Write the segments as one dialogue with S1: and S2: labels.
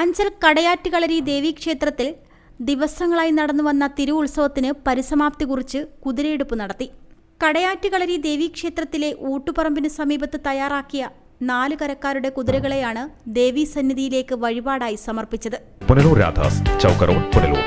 S1: അഞ്ചൽ കടയാറ്റുകളരി ദേവീക്ഷേത്രത്തിൽ ദിവസങ്ങളായി നടന്നു വന്ന തിരു ഉത്സവത്തിന് പരിസമാപ്തി കുറിച്ച് കുതിരയെടുപ്പ് നടത്തി. കടയാറ്റുകളരി ദേവീക്ഷേത്രത്തിലെ ഊട്ടുപറമ്പിന് സമീപത്ത് തയ്യാറാക്കിയ നാല് കരക്കാരുടെ കുതിരകളെയാണ് ദേവീ സന്നിധിയിലേക്ക് വഴിപാടായി സമർപ്പിച്ചത്.
S2: പുനലൂർ രാധാസ് ചൗക്ക് റോഡ് പുനലൂർ.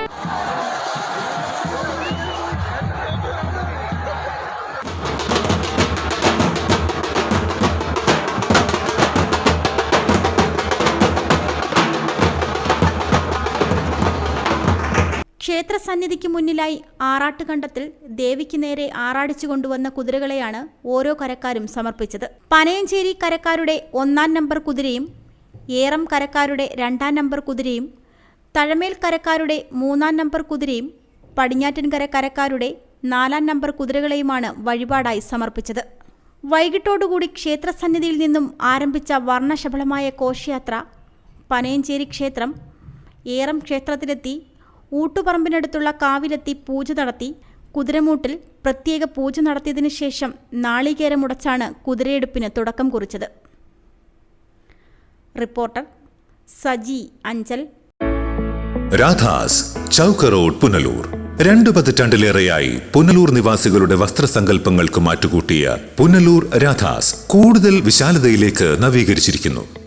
S1: ക്ഷേത്ര സന്നിധിക്ക് മുന്നിലായി ആറാട്ടുകണ്ടത്തിൽ ദേവിക്ക് നേരെ ആറാടിച്ചു കൊണ്ടുവന്ന കുതിരകളെയാണ് ഓരോ കരക്കാരും സമർപ്പിച്ചത്. പനയഞ്ചേരി കരക്കാരുടെ ഒന്നാം നമ്പർ കുതിരയും ഏറം കരക്കാരുടെ രണ്ടാം നമ്പർ കുതിരയും തഴമേൽ കരക്കാരുടെ മൂന്നാം നമ്പർ കുതിരയും പടിഞ്ഞാറ്റിൻകര കരക്കാരുടെ നാലാം നമ്പർ കുതിരകളെയുമാണ് വഴിപാടായി സമർപ്പിച്ചത്. വൈകിട്ടോടുകൂടി ക്ഷേത്രസന്നിധിയിൽ നിന്നും ആരംഭിച്ച വർണശബളമായ കോശയാത്ര പനയഞ്ചേരി ക്ഷേത്രം ഏറം ക്ഷേത്രത്തിലെത്തി ഊട്ടുപറമ്പിനടുത്തുള്ള കാവിലെത്തി പൂജ നടത്തി കുതിരമൂട്ടിൽ പ്രത്യേക പൂജ നടത്തിയതിനു ശേഷം നാളികേരമുടച്ചാണ് കുതിരയെടുപ്പിന് തുടക്കം കുറിച്ചത്. റിപ്പോർട്ടർ സജി അഞ്ചൽ.
S3: രാധാസ് ചൗക്ക് റോഡ് പുനലൂർ. രണ്ടു പതിറ്റാണ്ടിലേറെയായി പുനലൂർ നിവാസികളുടെ വസ്ത്രസങ്കല്പങ്ങൾക്ക് മാറ്റുകൂട്ടിയ പുനലൂർ രാധാസ് കൂടുതൽ വിശാലതയിലേക്ക് നവീകരിച്ചിരിക്കുന്നു.